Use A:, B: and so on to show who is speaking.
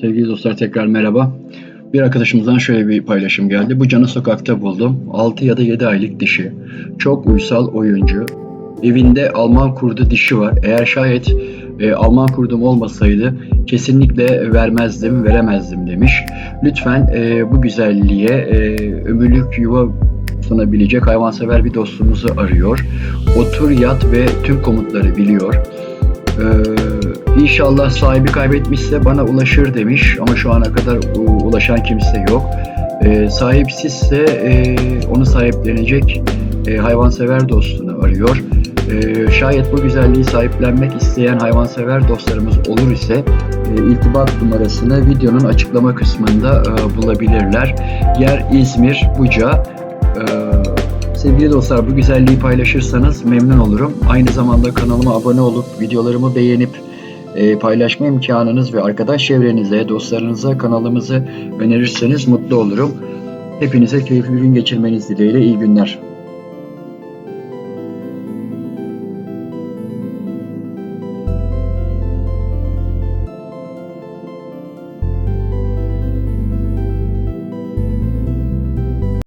A: Sevgili dostlar tekrar merhaba. Bir arkadaşımızdan şöyle bir paylaşım geldi. Bu canı sokakta buldum. 6 ya da 7 aylık dişi. Çok uysal oyuncu. Evinde Alman kurdu dişi var. Eğer şayet e, Alman kurdum olmasaydı kesinlikle vermezdim, veremezdim demiş. Lütfen e, bu güzelliğe e, ömürlük yuva sunabilecek hayvansever bir dostumuzu arıyor. Otur, yat ve tüm komutları biliyor. Ee, inşallah sahibi kaybetmişse bana ulaşır demiş ama şu ana kadar ulaşan kimse yok. Ee, sahipsizse e, onu sahiplenecek e, hayvansever dostunu arıyor. Ee, şayet bu güzelliği sahiplenmek isteyen hayvansever dostlarımız olur ise e, irtibat numarasını videonun açıklama kısmında e, bulabilirler. Yer İzmir, Buca. Ee, Sevgili dostlar bu güzelliği paylaşırsanız memnun olurum. Aynı zamanda kanalıma abone olup videolarımı beğenip e, paylaşma imkanınız ve arkadaş çevrenize, dostlarınıza kanalımızı önerirseniz mutlu olurum. Hepinize keyifli bir gün geçirmeniz dileğiyle iyi günler.